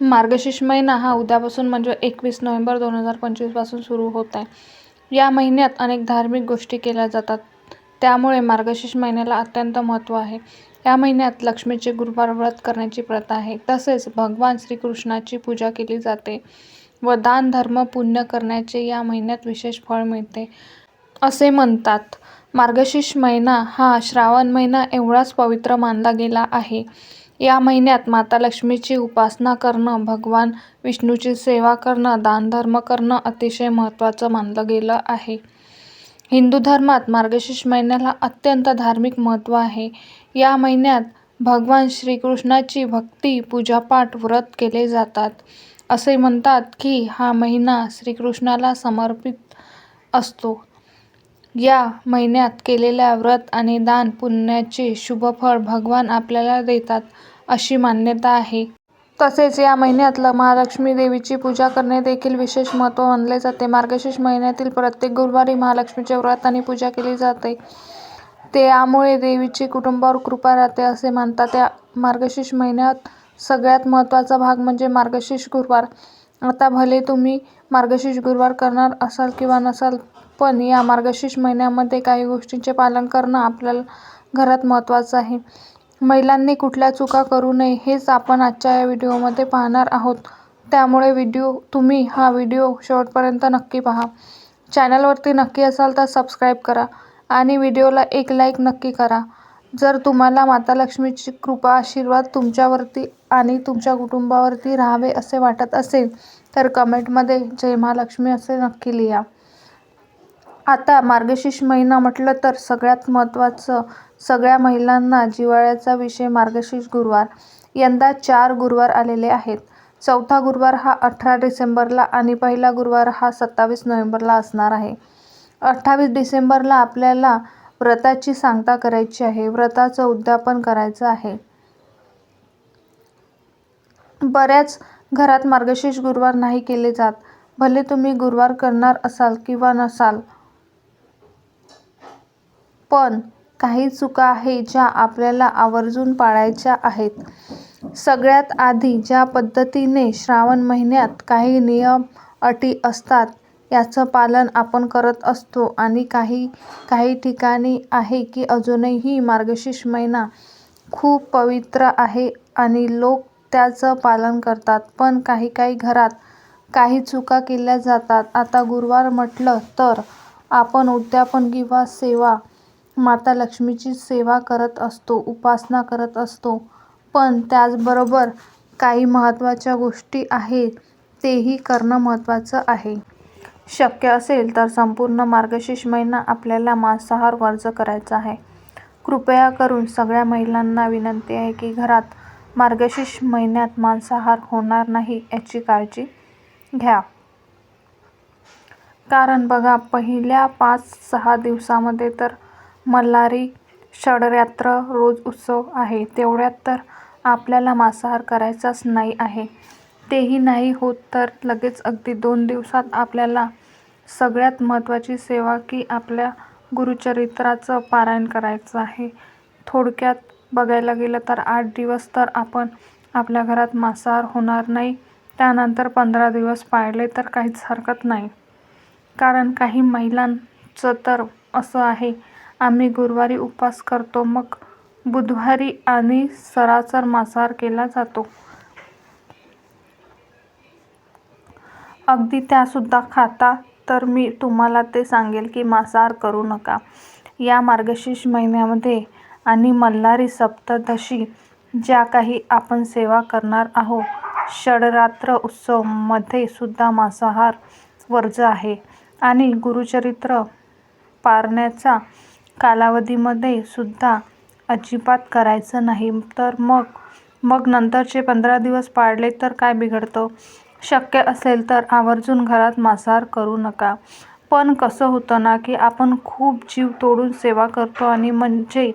मार्गशीर्ष महिना हा उद्यापासून म्हणजे एकवीस नोव्हेंबर दोन हजार पंचवीसपासून सुरू होत आहे. या महिन्यात अनेक धार्मिक गोष्टी केल्या जातात. त्यामुळे मार्गशीर्ष महिन्याला अत्यंत महत्त्व आहे. या महिन्यात लक्ष्मीचे गुरुवार व्रत करण्याची प्रथा आहे. तसेच भगवान श्रीकृष्णाची पूजा केली जाते व दान धर्म पुण्य करण्याचे या महिन्यात विशेष फळ मिळते असे म्हणतात. मार्गशीर्ष महिना हा श्रावण महिना एवढाच पवित्र मानला गेला आहे. या महिन्यात माता लक्ष्मीची उपासना करणं भगवान विष्णूची सेवा करणं दानधर्म करणं अतिशय महत्त्वाचं मानलं गेलं आहे. हिंदू धर्मात मार्गशीर्ष महिन्याला अत्यंत धार्मिक महत्त्व आहे. या महिन्यात भगवान श्रीकृष्णाची भक्ती पूजापाठ व्रत केले जातात. असे म्हणतात की हा महिना श्रीकृष्णाला समर्पित असतो. या महिन्यात केलेल्या व्रत आणि दान पुण्याचे शुभफळ भगवान आपल्याला देतात अशी मान्यता आहे. तसेच या महिन्यात महालक्ष्मी देवीची पूजा करणे देखील विशेष महत्त्व मानले जाते. मार्गशीर्ष महिन्यातील प्रत्येक गुरुवारी महालक्ष्मीचे व्रत आणि पूजा केली जाते. त्यामुळे देवीची कुटुंबावर कृपा राहते असे मानतात. या मार्गशीर्ष महिन्यात सगळ्यात महत्त्वाचा भाग म्हणजे मार्गशीर्ष गुरुवार. आता भले तुम्ही मार्गशीर्ष गुरुवार करणार असाल किंवा नसाल पण या मार्गशीर्ष महिन्यामध्ये काही गोष्टींचे पालन करणं आपल्याला घरात महत्त्वाचं आहे. महिलांनी कुठल्या चुका करू नये हेच आपण आजच्या या व्हिडिओमध्ये पाहणार आहोत. त्यामुळे व्हिडिओ तुम्ही हा व्हिडिओ शेवटपर्यंत नक्की पहा. चॅनलवरती नक्की असाल तर सबस्क्राईब करा आणि व्हिडिओला एक लाईक नक्की करा. जर तुम्हाला माता लक्ष्मीची कृपा आशीर्वाद तुमच्यावरती आणि तुमच्या कुटुंबावरती राहावे असे वाटत असेल तर कमेंटमध्ये जय महालक्ष्मी असे नक्की लिहा. आता मार्गशीर्ष महिना म्हटलं तर सगळ्यात महत्त्वाचं सगळ्या महिलांना जिव्हाळ्याचा विषय मार्गशीर्ष गुरुवार. यंदा चार गुरुवार आलेले आहेत. चौथा गुरुवार हा अठरा डिसेंबरला आणि पहिला गुरुवार हा सत्तावीस नोव्हेंबरला असणार आहे. अठ्ठावीस डिसेंबरला आपल्याला व्रताची सांगता करायची आहे. व्रताचं उद्यापन करायचं आहे. बऱ्याच घरात मार्गशीर्ष गुरुवार नाही केले जात. भले तुम्ही गुरुवार करणार असाल किंवा नसाल पण काही चुका आहे ज्या आपल्याला आवर्जून पाळायच्या आहेत. सगळ्यात आधी ज्या पद्धतीने श्रावण महिन्यात काही नियम अटी असतात याचं पालन आपण करत असतो. आणि काही काही ठिकाणी आहे की अजूनही मार्गशीर्ष महिना खूप पवित्र आहे आणि लोक त्याचं पालन करतात. पण काही काही घरात काही चुका केल्या जातात. आता गुरुवार म्हटलं तर आपण उद्यापन किंवा सेवा माता लक्ष्मीची सेवा करत असतो उपासना करत असतो. पण त्याचबरोबर काही महत्त्वाच्या गोष्टी आहेत तेही करणं महत्त्वाचं आहे. शक्य असेल तर संपूर्ण मार्गशीर्ष महिना आपल्याला मांसाहार वर्ज करायचा आहे. कृपया करून सगळ्या महिलांना विनंती आहे की घरात मार्गशीर्ष महिन्यात मांसाहार होणार नाही याची काळजी घ्या. कारण बघा पहिल्या पाच सहा दिवसामध्ये तर मल्हारी षडरात्र रोज उत्सव आहे. तेवढ्यात तर आपल्याला मांसाहार करायचाच नाही आहे. तेही नाही होत तर लगेच अगदी दोन दिवसात आपल्याला सगळ्यात महत्त्वाची सेवा की आपल्या गुरुचरित्राचं पारायण करायचं आहे. थोडक्यात बघायला गेलं तर आठ दिवस तर आपण आपल्या घरात मांसाहार होणार नाही. त्यानंतर पंधरा दिवस पाळले तर काहीच हरकत नाही. कारण काही महिलांचं तर असं आहे आम्ही गुरुवारी उपवास करतो. मग बुधवारी आणि सरासर मांसाहार केला जातो. अगदी त्यासुद्धा खाता तर मी तुम्हाला ते सांगेल की मांसाहार करू नका. या मार्गशीर्ष महिन्यामध्ये आणि मल्हारी सप्तदशी ज्या काही आपण सेवा करणार आहोत षडरात्र उत्सवमध्ये सुद्धा मांसाहार वर्ज आहे. आणि गुरुचरित्र पारण्याचा कालावधीमध्ये सुद्धा अजिबात करायचं नाही. तर मग मग नंतरचे पंधरा दिवस पाळले तर काय बिघडतं? शक्य असेल तर आवर्जून घरात मांसाहार करू नका. पण कसं होतं ना की आपण खूप जीव तोडून सेवा करतो आणि म्हणजे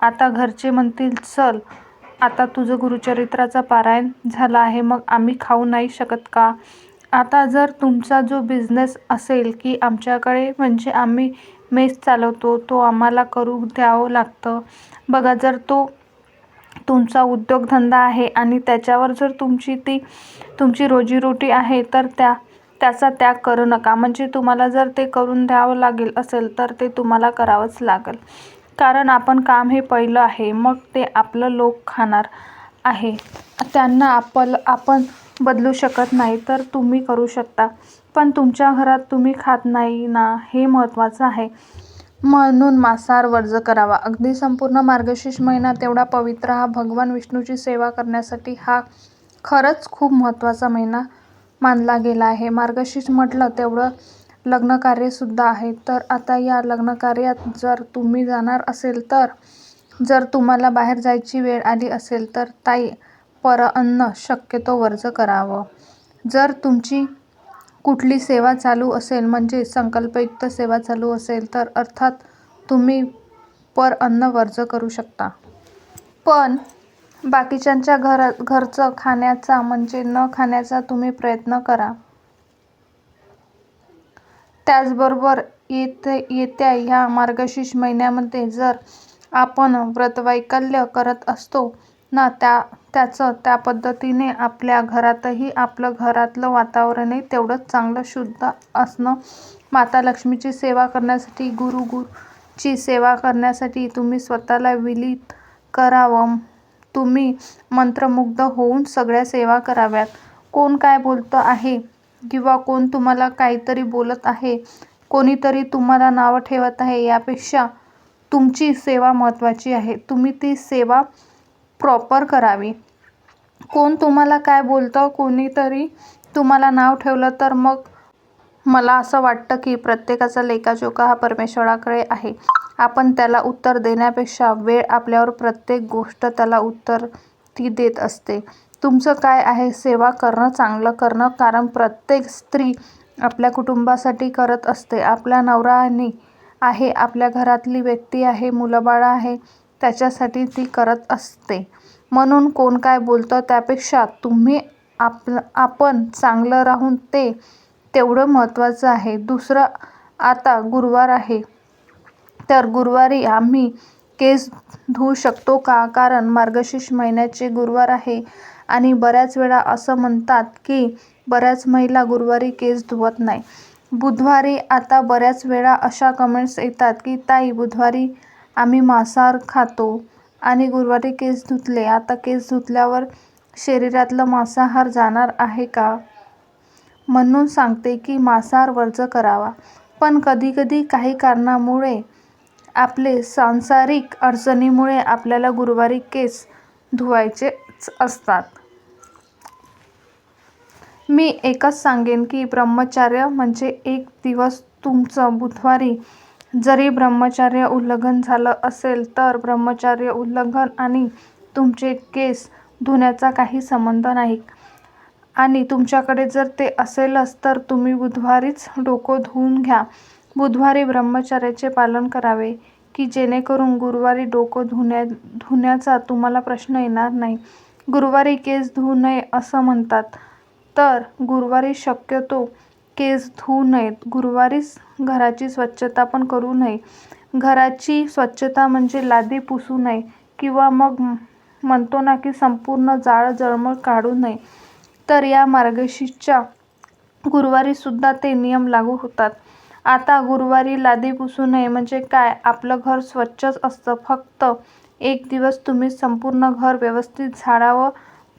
आता घरचे म्हणतील चल आता तुझं गुरुचरित्राचा पारायण झाला आहे मग आम्ही खाऊ नाही शकत का? आता जर तुमचा जो बिझनेस असेल की आमच्याकडे म्हणजे आम्ही मेस चालवतो तो आम्हाला करू द्यावं लागतं. बघा जर तो तुमचा उद्योगधंदा आहे आणि त्याच्यावर जर तुमची ती तुमची रोजीरोटी आहे तर त्या त्याचा त्याग करू नका. म्हणजे तुम्हाला जर ते करून द्यावं लागेल असेल तर ते तुम्हाला करावंच लागेल. कारण आपण काम हे पहिलं आहे मग ते आपलं लोक खाणार आहे. त्यांना आपलं आपण बदलू शकत नाही तर तुम्ही करू शकता. पण तुमच्या घरात तुम्ही खात नाही ना हे महत्त्वाचं आहे. म्हणून मांसाहार वर्ज करावा. अगदी संपूर्ण मार्गशीर्ष महिना तेवढा पवित्र हा भगवान विष्णूची सेवा करण्यासाठी हा खरंच खूप महत्त्वाचा महिना मानला गेला आहे. मार्गशीर्ष म्हटलं तेवढं लग्नकार्यसुद्धा आहे. तर आता या लग्नकार्यात जर तुम्ही जाणार असेल तर जर तुम्हाला बाहेर जायची वेळ आली असेल तर ताई परअन्न शक्यतो वर्ज करावं. जर तुमची कुठली सेवा चालू असेल म्हणजे संकल्पयुक्त सेवा चालू असेल तर अर्थात तुम्ही परअन्न वर्ज करू शकता. पण बाकीच्यांच्या घर घरचं खाण्याचा म्हणजे न खाण्याचा तुम्ही प्रयत्न करा. त्याचबरोबर येते येत्या ह्या मार्गशीर्ष महिन्यामध्ये जर आपण व्रतवैकल्य करत असतो ना त्या त्याचं त्या पद्धतीने आपल्या घरातही आपलं घरातलं वातावरणही तेवढंच चांगलं शुद्ध असणं. माता लक्ष्मीची सेवा करण्यासाठी गुरु गुरुची सेवा करण्यासाठी तुम्ही स्वतःला विलीत करावं. तुम्ही मंत्रमुग्ध होऊन सगळ्या सेवा कराव्यात. कोण काय बोलतं आहे किंवा कोण तुम्हाला काहीतरी बोलत आहे कोणीतरी तुम्हाला नावं ठेवत आहे यापेक्षा तुमची सेवा महत्त्वाची आहे. तुम्ही ती सेवा प्रॉपर करावी. कोण तुम्हाला काय बोलतं कोणीतरी तुम्हाला नाव ठेवलं तर मग मला असं वाटतं की प्रत्येकाचा लेखाजोखा हा परमेश्वराकडे आहे. आपण त्याला उत्तर देण्यापेक्षा वेळ आपल्यावर प्रत्येक गोष्ट त्याला उत्तर ती देत असते. तुमचं काय आहे सेवा करणं चांगलं करणं कारण प्रत्येक स्त्री आपल्या कुटुंबासाठी करत असते. आपल्या आणि आहे आपल्या घरातली व्यक्ती आहे मुलंबाळं आहे त्याच्यासाठी ती करत असते. म्हणून कोण काय बोलतं त्यापेक्षा तुम्ही आपलं आपण चांगलं राहून ते तेवढं महत्त्वाचं आहे. दुसरं आता गुरुवार आहे. तर गुरुवारी आम्ही केस धुवू शकतो का? कारण मार्गशीर्ष महिन्याचे गुरुवार आहे आणि बऱ्याच वेळा असं म्हणतात की बऱ्याच महिला गुरुवारी केस धुवत नाही. बुधवारी आता बऱ्याच वेळा अशा कमेंट्स येतात की ताई बुधवारी आम्ही मांसाहार खातो. आणि गुरुवारी केस धुतले. आता केस धुतल्यावर शरीरातलं मांसाहार जाणार आहे का? म्हणून सांगते की मांसाहार वर्ज करावा. पण कधीकधी काही कारणामुळे आपले सांसारिक अडचणीमुळे आपल्याला गुरुवारी केस धुवायचेच असतात. मी एकच सांगेन की ब्रह्मचर्य म्हणजे एक दिवस तुमचं बुधवारी जरी ब्रह्मचर्य उल्लंघन झालं असेल तर ब्रह्मचर्य उल्लंघन आणि तुमचे केस धुण्याचा काही संबंध नाही. आणि तुमच्याकडे जर ते असेलच तर तुम्ही बुधवारीच डोकं धुवून घ्या. बुधवारी ब्रह्मचर्याचे पालन करावे की जेणेकरून गुरुवारी डोकं धुण्या धुण्याचा तुम्हाला प्रश्न येणार नाही. गुरुवारी केस धुवू नये असं म्हणतात तर गुरुवारी शक्यतो केस धुवू नयेत. गुरुवारीच घराची स्वच्छता पण करू नये. घराची स्वच्छता म्हणजे लादी पुसू नये किंवा मग म्हणतो ना की संपूर्ण जाळ जळमळ काढू नये. तर या मार्गशीर्षच्या गुरुवारीसुद्धा ते नियम लागू होतात. आता गुरुवारी लादी पुसू नये म्हणजे काय? आपलं घर स्वच्छच असतं. फक्त एक दिवस तुम्ही संपूर्ण घर व्यवस्थित झाडावं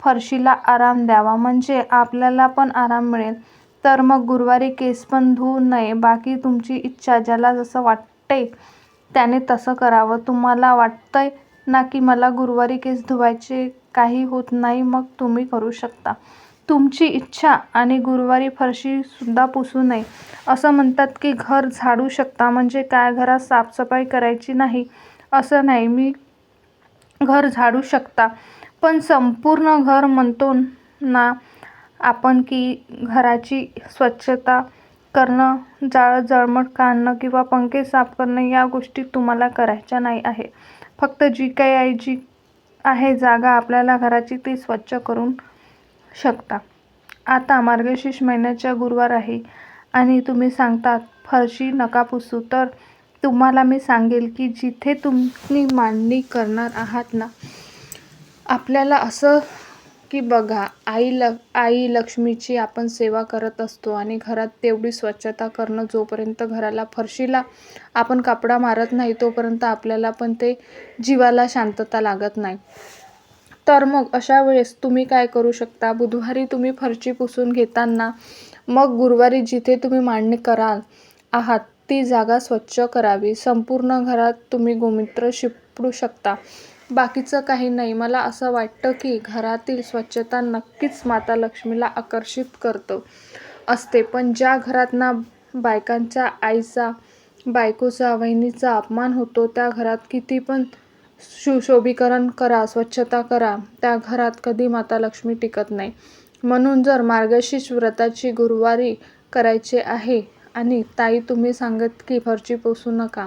फरशीला आराम द्यावा. म्हणजे आपल्याला पण आराम मिळेल. तर मग गुरुवारी केस पण धुवू नये. बाकी तुमची इच्छा ज्याला जसं वाटते त्याने तसं करावं. तुम्हाला वाटतंय ना की मला गुरुवारी केस धुवायचे काही होत नाही मग तुम्ही करू शकता. तुमची इच्छा आणि गुरुवारी फरशीसुद्धा पुसू नये. असं म्हणतात की घर झाडू शकता म्हणजे काय? घरात साफसफाई करायची नाही. असं नाही. मी घर झाडू शकता. पण संपूर्ण घर म्हणतो ना आपण की घराची स्वच्छता करणं जाळं जळमट काढणं किंवा पंखे साफ करणं या गोष्टी तुम्हाला करायच्या नाही आहे. फक्त जी काही आहे जी आहे जागा आपल्याला घराची ती स्वच्छ करून शकता. आता मार्गशीर्ष महिन्याच्या गुरुवार आहे आणि तुम्ही सांगतात फरशी नका पुसू. तर तुम्हाला मी सांगेल की जिथे तुम्ही मांडणी करणार आहात ना आपल्याला असं की बघा आई ल आई लक्ष्मीची आपण सेवा करत असतो आणि घरात तेवढी स्वच्छता करणं जोपर्यंत घराला फरशीला आपण कपडा मारत नाही तोपर्यंत आपल्याला पण ते जीवाला शांतता लागत नाही. तर मग अशा वेळेस तुम्ही काय करू शकता? बुधवारी तुम्ही फरशी पुसून घेताना मग गुरुवारी जिथे तुम्ही मांडणी कराल आहात ती जागा स्वच्छ करावी. संपूर्ण घरात तुम्ही गोमूत्र शिपडू शकता. बाकीचं काही नाही. मला असं वाटतं की घरातील स्वच्छता नक्कीच माता लक्ष्मीला आकर्षित करतं असते. पण ज्या घरात ना बायकांच्या आईचा बायकोचा वहिनीचा अपमान होतो त्या घरात किती पण सुशोभीकरण करा स्वच्छता करा त्या घरात कधी माता लक्ष्मी टिकत नाही. म्हणून जर मार्गशीर्ष व्रताची गुरुवारी करायचे आहे आणि ताई तुम्ही सांगत की फरची पोसू नका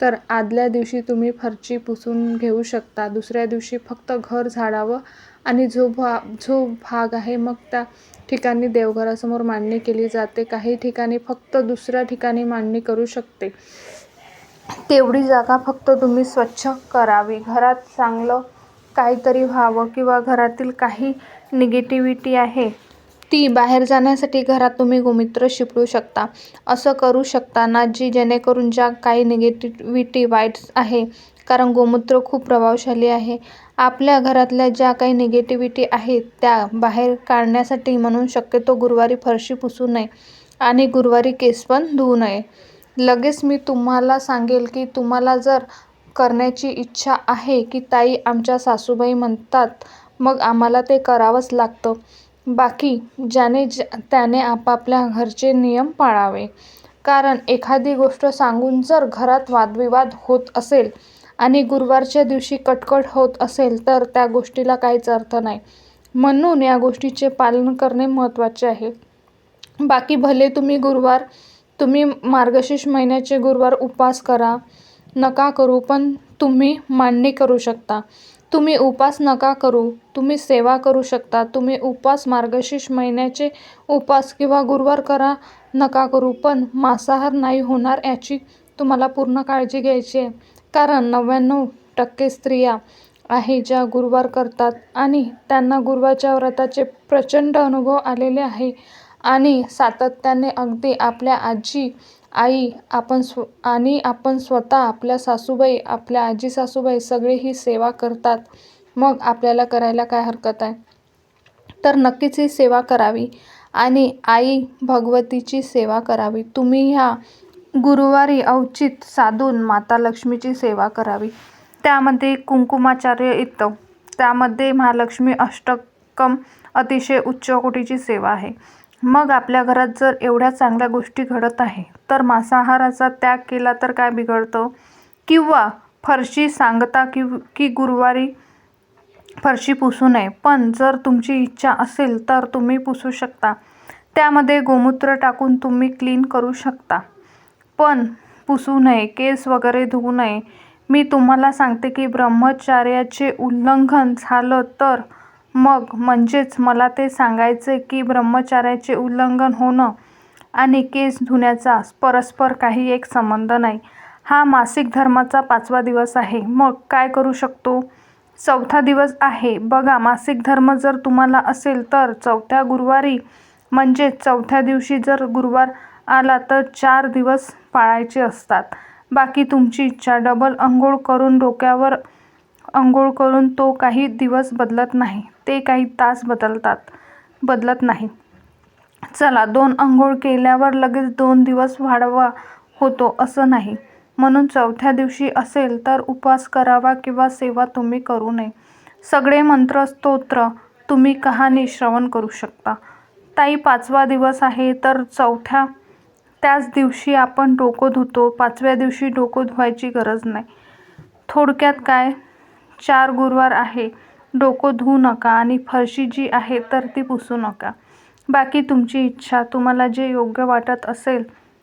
तर आदल्या दिवशी तुम्ही फरची पुसून घेऊ शकता. दुसऱ्या दिवशी फक्त घर झाडावं आणि जो भा जो भाग आहे मग त्या ठिकाणी देवघरासमोर मांडणी केली जाते. काही ठिकाणी फक्त दुसऱ्या ठिकाणी मांडणी करू शकते. तेवढी जागा फक्त तुम्ही स्वच्छ करावी. घरात चांगलं काहीतरी व्हावं किंवा घरातील काही निगेटिव्हिटी आहे ती बाहेर जाण्यासाठी घरात तुम्ही गोमूत्र शिपडू शकता. असं करू शकता ना जी जेणेकरून ज्या काही निगेटिव्हिटी वाईट आहे कारण गोमूत्र खूप प्रभावशाली आहे. आपल्या घरातल्या ज्या काही निगेटिव्हिटी आहेत त्या बाहेर काढण्यासाठी म्हणून शक्यतो गुरुवारी फरशी पुसू नये आणि गुरुवारी केस पण धुवू नये. लगेच मी तुम्हाला सांगेल की तुम्हाला जर करण्याची इच्छा आहे की ताई आमच्या सासूबाई म्हणतात मग आम्हाला ते करावंच लागतं. बाकी ज्याने ज्या त्याने आपापल्या घरचे नियम पाळावे. कारण एखादी गोष्ट सांगून जर घरात वादविवाद होत असेल आणि गुरुवारच्या दिवशी कटकट होत असेल तर त्या गोष्टीला काहीच अर्थ नाही. म्हणून या गोष्टीचे पालन करणे महत्त्वाचे आहे. बाकी भले तुम्ही गुरुवार तुम्ही मार्गशीर्ष महिन्याचे गुरुवार उपवास करा नका करू पण तुम्ही मांडणी करू शकता. तुम्ही उपास नका करू. तुम्ही सेवा करू शकता. तुम्ही उपवास मार्गशीर्ष महिन्याचे उपास किंवा गुरुवार करा नका करू पण मांसाहार नाही होणार याची तुम्हाला पूर्ण काळजी घ्यायची आहे. कारण नव्याण्णव टक्के स्त्रिया आहे ज्या गुरुवार करतात आणि त्यांना गुरुवारच्या व्रताचे प्रचंड अनुभव आलेले आहे आणि सातत्याने अगदी आपल्या आजी आई आपण स्व आणि आपण स्वतः आपल्या सासूबाई आपल्या आजी सासूबाई सगळे ही सेवा करतात. मग आपल्याला करायला काय हरकत आहे? तर नक्कीच ही सेवा करावी. आणि आई भगवतीची सेवा करावी. तुम्ही ह्या गुरुवारी औचित साधून माता लक्ष्मीची सेवा करावी. त्यामध्ये कुंकुमाचार्य येतं त्यामध्ये महालक्ष्मी अष्टकम अतिशय उच्च कोटीची सेवा आहे. मग आपल्या घरात जर एवढ्या चांगल्या गोष्टी घडत आहे तर मांसाहाराचा त्याग केला तर काय बिघडतं? किंवा फरशी सांगता की की गुरुवारी फरशी पुसू नये पण जर तुमची इच्छा असेल तर तुम्ही पुसू शकता. त्यामध्ये गोमूत्र टाकून तुम्ही क्लीन करू शकता. पण पुसू नये केस वगैरे धुवू नये. मी तुम्हाला सांगते की ब्रह्मचार्याचे उल्लंघन झालं तर मग म्हणजेच मला ते सांगायचे की ब्रह्मचार्याचे उल्लंघन होणं आणि केस धुण्याचा परस्पर काही एक संबंध नाही. हा मासिक धर्माचा पाचवा दिवस आहे. मग काय करू शकतो? चौथा दिवस आहे. बघा मासिक धर्म जर तुम्हाला असेल तर चौथ्या गुरुवारी म्हणजे चौथ्या दिवशी जर गुरुवार आला तर चार दिवस पाळायचे असतात. बाकी तुमची इच्छा डबल अंघोळ करून डोक्यावर अंघोळ करून तो काही दिवस बदलत नाही. ते काही तास बदलतात बदलत नाही. चला दोन अंघोळ केल्यावर लगेच दोन दिवस वाढवा होतो असं नाही. म्हणून चौथ्या दिवशी असेल तर उपवास करावा किंवा सेवा तुम्ही करू नये. सगळे मंत्र स्तोत्र तुम्ही कहाणी श्रवण करू शकता. ताई पाचवा दिवस आहे तर चौथ्या त्याच दिवशी आपण डोकं धुतो. पाचव्या दिवशी डोकं धुवायची गरज नाही. थोडक्यात काय? चार गुरुवार आहे. डोकं धुवू नका आणि फरशी जी आहे तर ती पुसू नका. बाकी तुमची इच्छा तुम्हाला जे योग्य वाटत असेल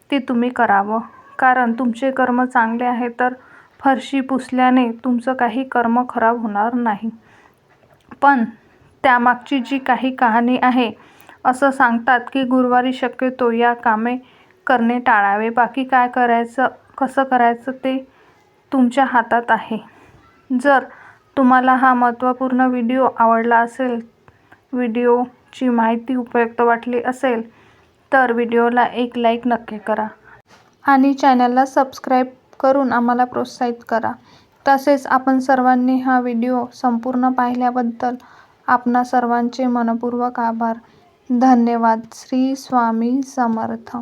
ते तुम्ही करावं. कारण तुमचे कर्म चांगले आहे तर फरशी पुसल्याने तुमचं काही कर्म खराब होणार नाही. पण त्यामागची जी काही कहाणी आहे असं सांगतात की गुरुवारी शक्यतो या कामे करणे टाळावे. बाकी काय करायचं कसं करायचं ते तुमच्या हातात आहे. जर तुम्हाला हा महत्त्वपूर्ण व्हिडिओ आवडला असेल व्हिडिओची माहिती उपयुक्त वाटली असेल तर व्हिडिओला एक लाईक नक्की करा आणि चॅनलला सबस्क्राईब करून आम्हाला प्रोत्साहित करा. तसेच आपण सर्वांनी हा व्हिडिओ संपूर्ण पाहिल्याबद्दल आपणा सर्वांचे मनपूर्वक आभार. धन्यवाद. श्री स्वामी समर्थ.